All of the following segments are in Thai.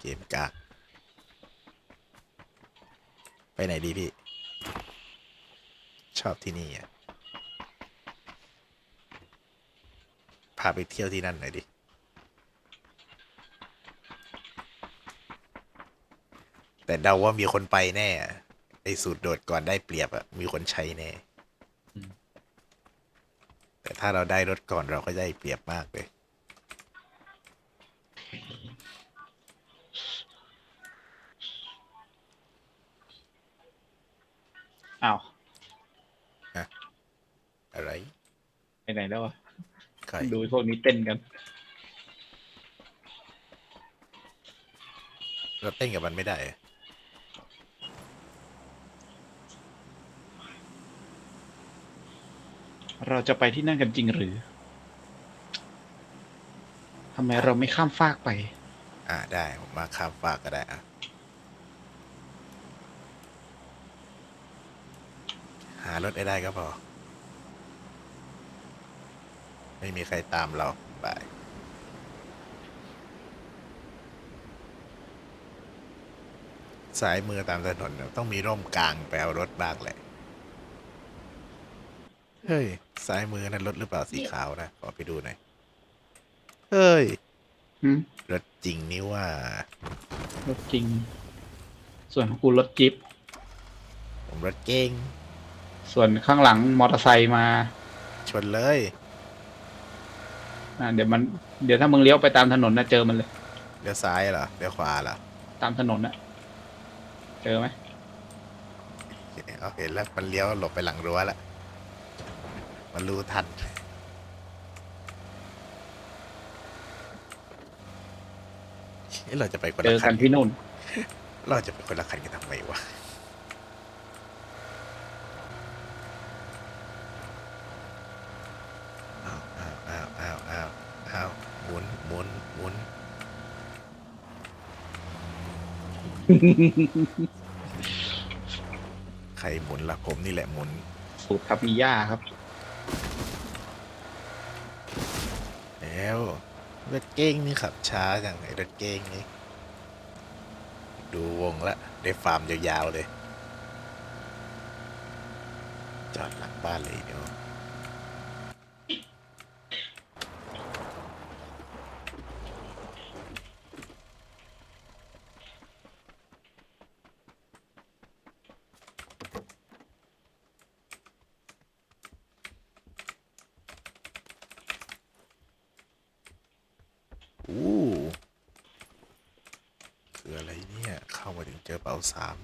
เกมกากไปไหนดีพี่ ชอบที่นี่อะพาไปเที่ยวที่นั่นหน่อยดิแต่เดาว่ามีคนไปแน่อะไอ้สูตรโดดก่อนได้เปรียบอะมีคนใช้แน่อืมแต่ถ้าเราได้รถก่อนเราก็ได้เปรียบมากเลย อ้าวอะไรไปไหนแล้ววะใครดูพวกนี้เต้นกัน เราเต้นกับมันไม่ได้อะเราจะไปที่นั่นกันจริงหรือทำไมเราไม่ข้ามฟากไป อ่าได้ผมมาข้ามฝากก็ได้อะารถให้ได้ก็พอ ไม่มีใครตามเราบายสายมือตามถนนน่ะต้องมีร่มกลางไปเอารถบ้างแหละ เฮ้ยซ้ายมือนั่นรถหรือเปล่าสีขาวนะขอไปดูหน่อย เฮ้ยหืมรถจริงนี่ว่า รถจริง ส่วนของกูรถจิ๊บผมรถเก่ง ส่วนข้างหลังมอเตอร์ไซค์มาชนเลย อ่าเดี๋ยวมันเดี๋ยวถ้ามึงเลี้ยวไปตามถนนนะเจอมันเลยเลี้ยวซ้ายเหรอเลี้ยวขวาเหรอตามถนนนะเจอไหมโอเคเอาเห็นแล้วมันเลี้ยวหลบไปหลังรั้วแล้วมันรู้ทัน เอ๊ะเราจะไปคนเจละอคักันนที่นู่น เราจะไปคนละคันกันทำไมวะ อ้าวอ้าวอ้าวอ้าวอ้าวอ้าวหมุนหมุนหมุน ใครหมุนล่ะผมนี่แหละหมุนสูตรทับมีย่าครับ แล้วรถเก้งนี่ขับช้าจังไอ้รถเก้งนี่ดูวงละได้ฟาร์มยาวๆเลย จอดหลังบ้านเลยเดี๋ยวอู้คืออะไร เนี่ยเข้ามาถึงเจอเป๋าสาม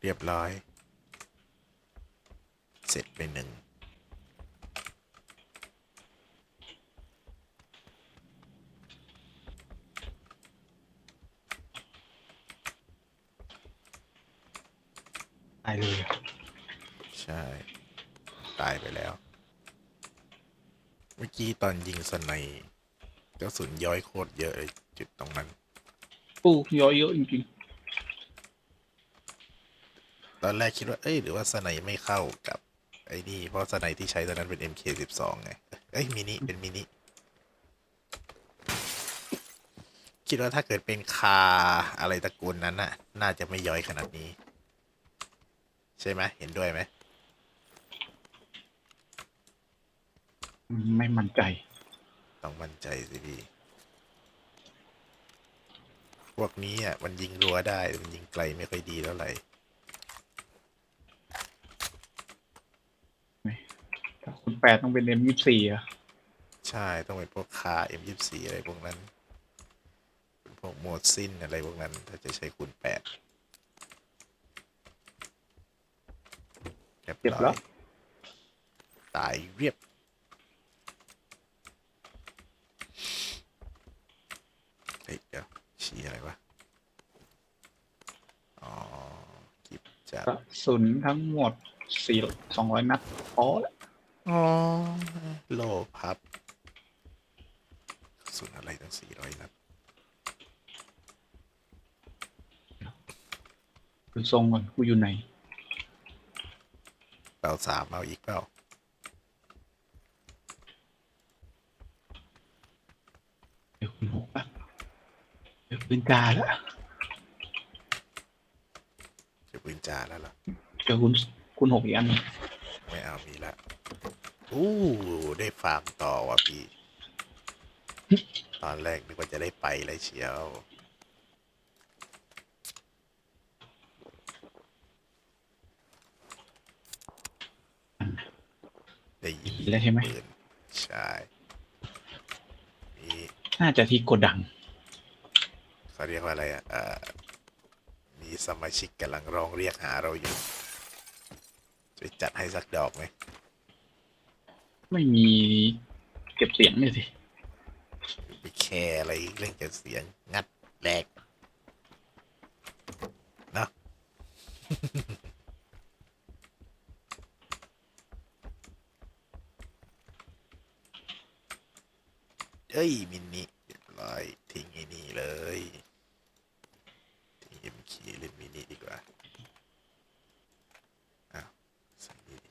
เรียบร้อย เสร็จไปหนึ่งตายเลยใช่ ตายไปแล้ว เมื่อกี้ตอนยิงสไนป์ กระสุนย้อยโคตรเยอะเลยจุดตรงนั้น ปูเยอะเยอะจริงตอนแรกคิดว่า เอ้ย หรือว่าสไนป์ไม่เข้ากับไอ้นี่ เพราะสไนป์ที่ใช้ตอนนั้นเป็น MK12 ไง เอ้ย มินิ เป็นมินิ คิดว่าถ้าเกิดเป็นคาอะไรตระกูลนั้นน่ะ น่าจะไม่ย้อยขนาดนี้ ใช่ไหมเห็นด้วยไหมๆไม่มั่นใจ ต้องมั่นใจสิพี่ พวกนี้อะมันยิงรัวได้แต่มันยิงไกลไม่ค่อยดีเท่าไหร่ถ้าคุณแปดต้องเป็นเอ็มยี่สี่อะใช่ต้องเป็นพวกคา M24 อะไรพวกนั้นเป็นพวกโมดซินอะไรพวกนั้น ถ้าจะใช้คูณแปดเรียบเจ็บร้แล้อวยตายเรียบ เฮ้ยเดี๋ยวชี้อะไรวะ อ๋อกิบจับกระสุนทั้งหมดสี่สองร้อยนัดพอแล้วอ๋อโลพับกระสุนอะไรตั้งสี่ร้อยนัดดูทรงก่อนกูอยู่ไหนเปล่าสามเอาอีกเปล่า ปืนกาแล้วจะปืนจ่าแล้วเหรอ เจอคุณคุณหกอีกอันหนึ่งไม่เอามีละอู้ได้ฟาร์มต่อว่ะพี่ ตอนแรกนึกว่าจะได้ไปเลยเชียว ได้ยินอีกแล้วใช่ไหมปืนใช่มีน่าจะที่โกดัง เขาเรียกว่าอะไรอะเอ่อมีสมาชิกกำลังร้องเรียกหาเราอยู่ช่วยจัดให้สักดอกไหมไม่มีเก็บเสียงเลยสิไปแคร์อะไรเรื่องจะเสียง งัดแหลกเนาะเอ้ยมินนี่เรียบร้อยทิ้งไอ้นี่เลยทิ้งเอ็มคีเล่นมินิดีกว่าอ้าวใส่นี่ดิ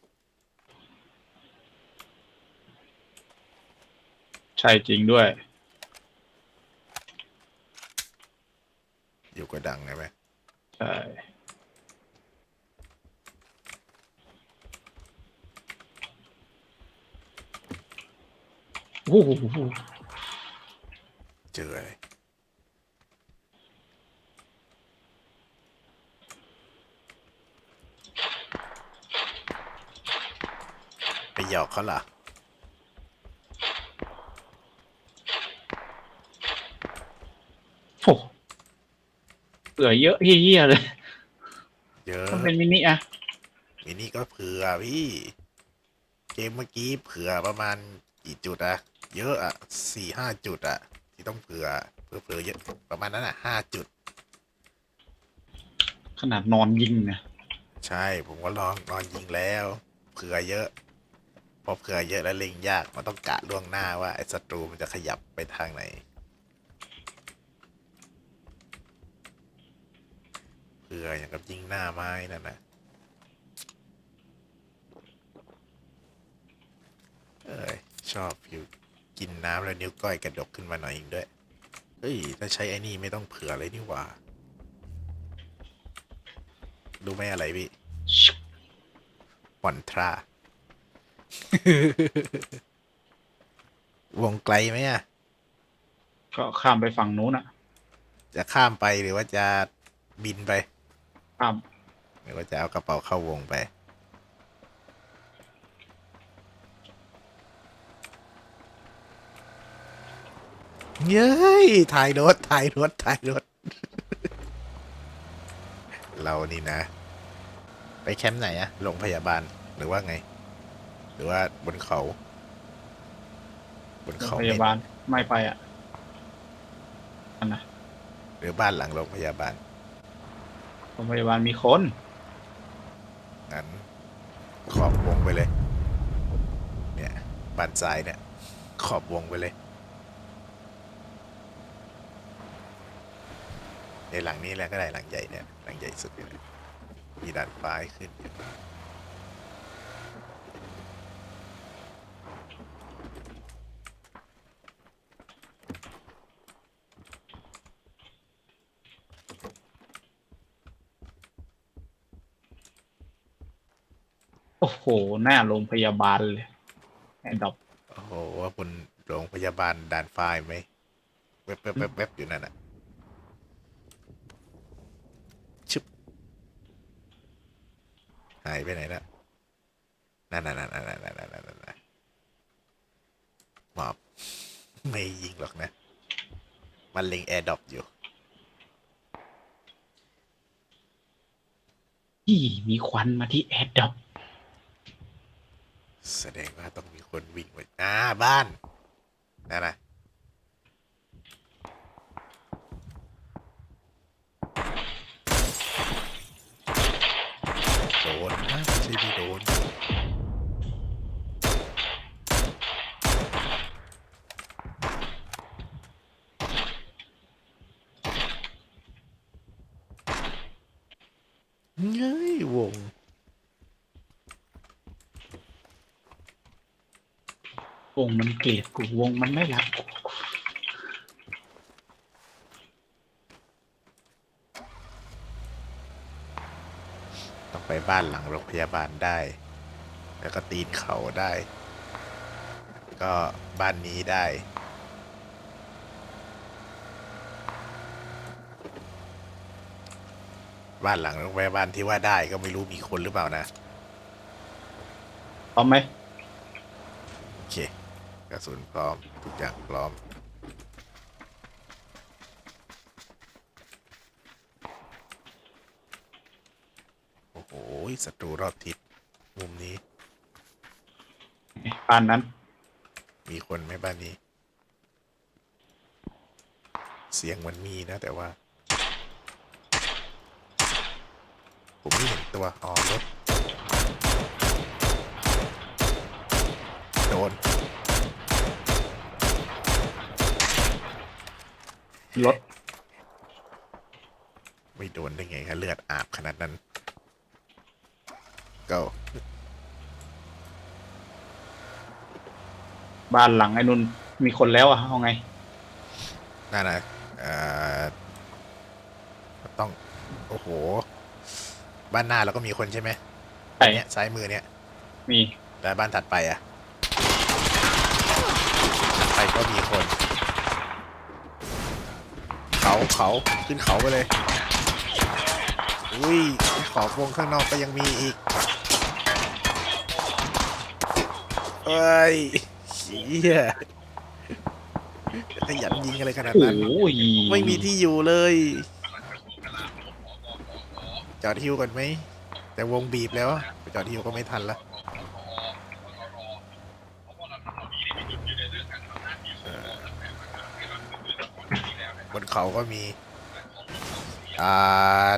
ใช่จริงด้วย อยู่กระดังใช่ไหมใช่ โอ้โหเจออะไรไปหยอกเขาเหรอ โอ้โหเหลือเยอะเฮี้ยๆเลยเยอะต้องเป็นมินิอะมินี่ก็เผื่อพี่ เกมเมื่อกี้เผื่อประมาณกี่จุดอะเยอะอะสี่ห้าจุดอะที่ต้องเผื่อเผื่อเผื่อเยอะประมาณนั้นอะห้าจุด ขนาดนอนยิงนะใช่ผมก็ลองนอนยิงแล้ว เผื่อเยอะพอเผื่อเยอะแล้วเล็งยากมันต้องกะล่วงหน้าว่าไอ้ศัตรูมันจะขยับไปทางไหน เผื่ออย่างกับยิงหน้าไม้นั่นนะเอ้ยชอบอยู่กินน้ำแล้วนิ้วก้อยกระดกขึ้นมาหน่อยเองด้วย เฮ้ย ถ้าใช้ไอ้นี่ไม่ต้องเผื่อเลยนี่หว่า ดูไหม่อะไรพี่ปอนทราวงไกลไหมอะ ก็ข้ามไปฝั่งนู้นอะจะข้ามไปหรือว่าจะบินไป ข้ามหรือว่าจะเอากระเป๋าเข้าวงไป เย้ยถ่ายรถถ่ายรถถ่ายรถ เรานี่นะ ไปแคมป์ไหนอะโรงพยาบาลหรือว่าไง หรือว่าบนเขา บนโรงเขาพเนี่ยยาบาลไม่ไปอะอันนะหรือบ้านหลังโรงพยาบาล โรงพยาบาลมีคนงั้นขอบวงไปเลย เนี่ยบานซ้ายเนี่ย ขอบวงไปเลยในหลังนี้แหละก็ได้หลังใหญ่เนี่ย หลังใหญ่สุดเลยมีด้านฟ้าให้ขึ้น ผล่หน้าโรงพยาบาลเลยแอนดอบโอ้โหว่าคุณโรงพยาบาลด่านฟายไหมแวบแวบแวบแวบอยู่นั่นอะชึบหายไปไหนละนั่นนั่นนั่นนั่นนั่นนั่นนั่นหมอบไม่ยิงหรอกนะ มันเล็งแอร์ดรอปอยู่ที่มีควันมาที่แอร์ดรอป แสดงว่าต้องมีคนวิ่งไปอ่าบ้านนั่นนะ วงมันเกลียดกูวงมันไม่รักต้องไปบ้านหลังโรงพยาบาลได้ แล้วก็ตีนเขาได้ ก็บ้านนี้ได้ บ้านหลังโรงพยาบาลที่ว่าได้ก็ไม่รู้มีคนหรือเปล่านะ พร้อมไหม ระสุนพร้อม ทุกอย่างพร้อม โอ้โหศัตรูรอบทิศมุมนี้ปานนั้น มีคนไหมบ้านนี้ เสียงมันมีนะ แต่ว่า ผมไม่เห็นตัวอ๋อรถโดน รถไม่โดนได้ไงคะเลือดอาบขนาดนั้นก็บ้านหลังไอ้นุ่นมีคนแล้วอะเอาไง น่านะเอ่อต้อง โอ้โห บ้านหน้าเราก็มีคนใช่ไหมใช่เนี่ยซ้ายมือเนี่ยมีแต่บ้านถัดไปอะถัดไปก็มีคน เขาเขาขึ้นเขาไปเลย อุ้ยขอบวงข้างนอกก็ยังมีอีกเอ้ยเฮียขยันยิงอะไรขนาดโอ้นั้นโหไม่มีที่อยู่เลย จอดฮิวก่อนไหม แต่วงบีบแล้วไปจอดฮิวก็ไม่ทันละเออ บนเขาก็มี อ่า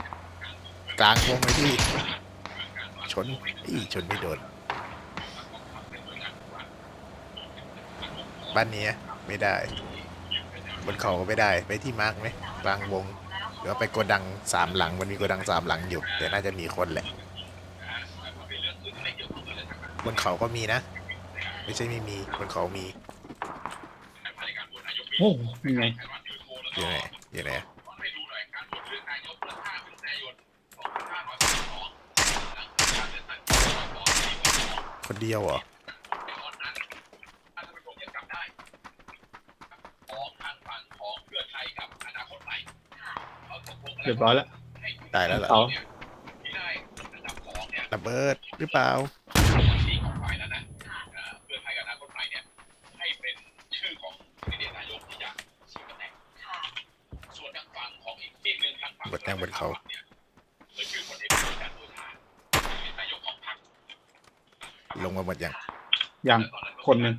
กลางวงเลยพี่ ชนอีชนไม่โดน บ้านนี้ไม่ได้ บนเขาก็ไม่ได้ไปที่มาร์กไหมกลางวงหรือว่าไปโกดังสามหลังมันมีโกดังสามหลังอยู่แต่น่าจะมีคนแหละ บนเขาก็มีนะ ไม่ใช่ไม่มีบนเขามี โอ้โหยังไง อยู่ไหนอยู่ไหนคนเดียวเหรอเรียบร้อยแล้ว ตายแล้วเหรอเขาระเบิดหรือเปล่า บนแดงบนเขา ลงมาหมดยัง ยังคนหนึ่ง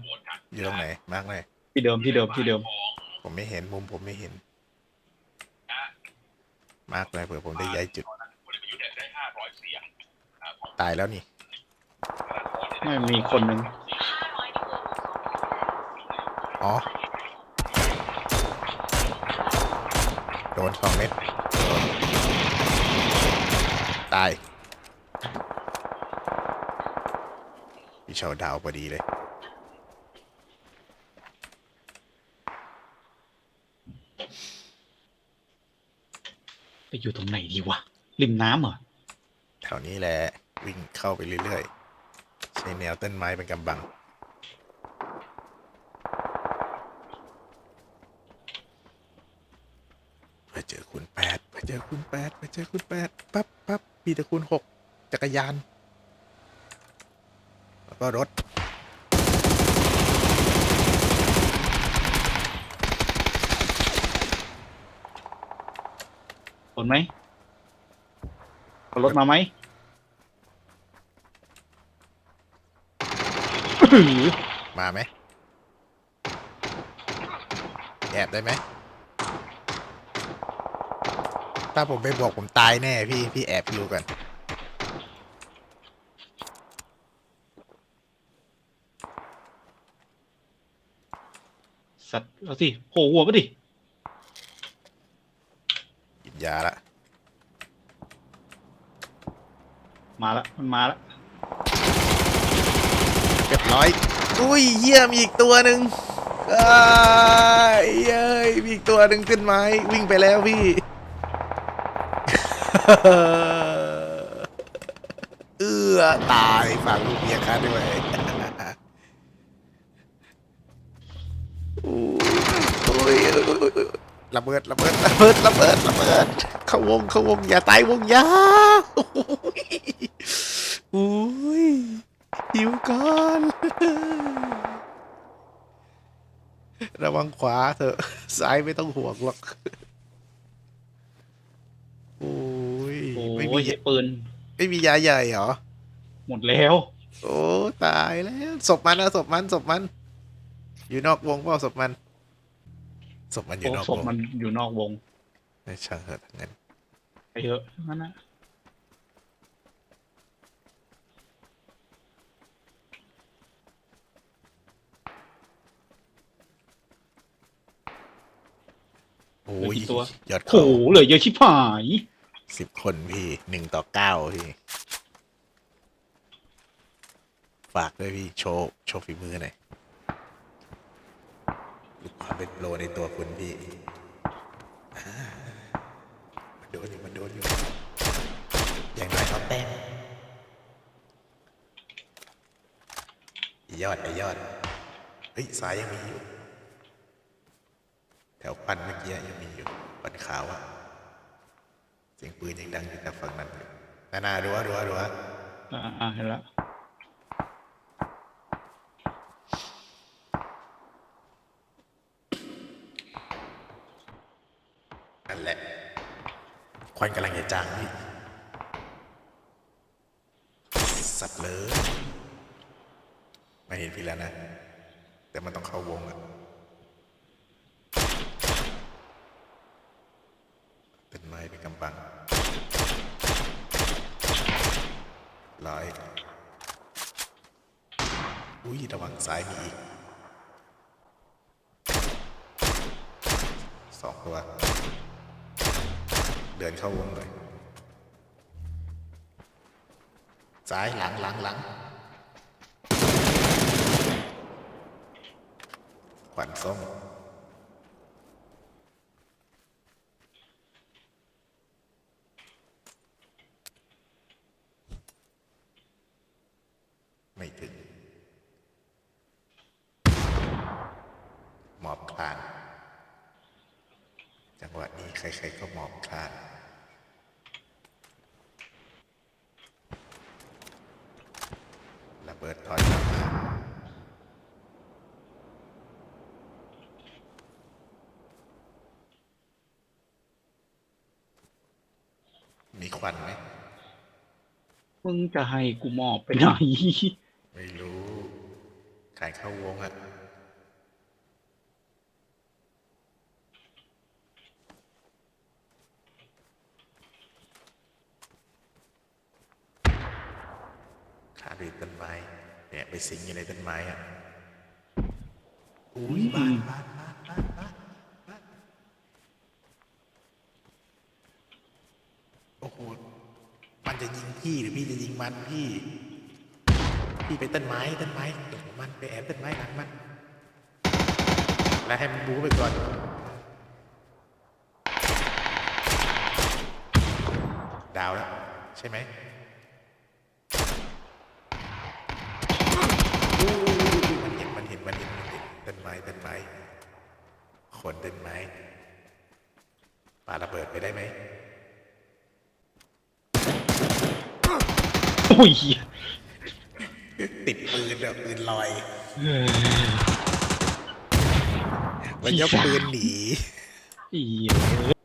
อยู่ตรงไหนมาร์กไหนอยที่เดิมที่เดิมที่เดิม ผมไม่เห็นมุมผมไม่เห็น มาร์กเลยเผื่อผมได้ย้ายจุด ตายแล้วนี่ไม่มีคนหนึ่งอ๋อ โดนสองเม็ด ตาย พี่เชาดาวพอดีเลย ไปอยู่ตรงไหนดีวะ ริมน้ำเหรอ แถวนี้แหละ วิ่งเข้าไปเรื่อยๆ ใช้แนวต้นไม้เป็นกำบัง ไปเจอคุณแปดไปเจอคุณแปดไปเจอคุณแปดปั๊บปั๊บมีแต่คุณหกจักรยานแล้ วก็รถ คนไหมเอารถมาไหมอื้อหือมาไหมแอบได้ไหม ถ้าผมไปบอกผมตายแน่พี่ พี่แอบอยู่กัน สัตว์เอาสิโผล่หัวมาดิหยิบยาละมาละมันมาละเรียบร้อย อุ้ยเยี่ยมอีกตัวหนึ่งอ้ายเย้ยมีอีกตัวหนึ่งขึ้นไม้วิ่งไปแล้วพี่อตายฝากลูกเมียข้าด้วย อ้ยโอ้ยโอ้ยโอ้ยระเบิดระเบิดระเบิดระเบิดระเบิดเข้าวงเข้าวงอย่าตายวงอยาโอ้ยโอ้ยหิวก่อนระวังขวาเถอะซ้ายไม่ต้องห่วงหรอกโอ้ยโอ้ไม่ยมีใช้ปืน ไม่มียาใหญ่เหรอ หมดแล้ว โอ้ตายแล้วศพมันนะศพมันศพมัน อยู่นอกวงเปล่าศพมัน ศพมันอยู่โอ้นอกศวพงมันอยู่นอกวงไม่ช่างเถอะทั้งนั้นไปเถอะนั่นนะโอ้เหลือยกี่ตัวยอดโอ้เขาโหเหลือเยอะชิบหายสิบคนพี่หนึ่งต่อเก้าพี่ ฝากด้วยพี่ โชว์ โชว์ฝีมือหน่อยดู ความเป็นโลในตัวคุณพี่อ่ามันโดนอยู่มันโดนอยู่ อย่างไรเขาแต้มไอ้ยอดไอยอด เฮ้ย สายยังมีอยู่ แถวปันเมื่อกี้ยังมีอยู่ ปันขาวอะเสียงปืนยังดังอยู่จากฝั่งนั้นอยู่นานาดูว่าดูว่าดูว่าอ่าอ่าเห็นและ นั่นแหละันกำลังจะจางพี่สับเลยไม่เห็นพี่แล้วนะ แต่มันต้องเข้าวงอะเป็นไม้เป็นกำบังร้อยอุ้ยระวังซ้ายมีอีกสองตัว เดินเข้าวงเลยซ้ายหลังหลังหลังขวัญส้มไม่ถึงหมอบคลาน จังหวะนี้ใครๆก็หมอบคลาน ระเบิดถอยกลับมา มีควันไหมมึงจะให้กูมอบไปไหนไม่รู้ขายเข้าวงอะขาดีต้นไม้เนี่ยไปสิงอยู่ในต้นไม้อะอุ้ยบ้านบ้านบ้านบ้านบ้านบ้านโอ้โห มันจะยิง พี่หรือพี่จะยิงมันพี่ พี่ไปต้นไม้ต้นไม้หลังมันไปแอบต้นไม้หลังมันแล้วให้มันบู๊ไปก่อนดาวแล้วใช่ไหมมันเห็นมันเห็นมันเห็นมันเห็นต้นไม้ต้นไม้ขนต้นไม้ปาระเบิดไปได้ไหม โอ้ ยเหี้ยติดปืนอะปืนลอยเฮ้ยมันยกปืนหนี เหี้ย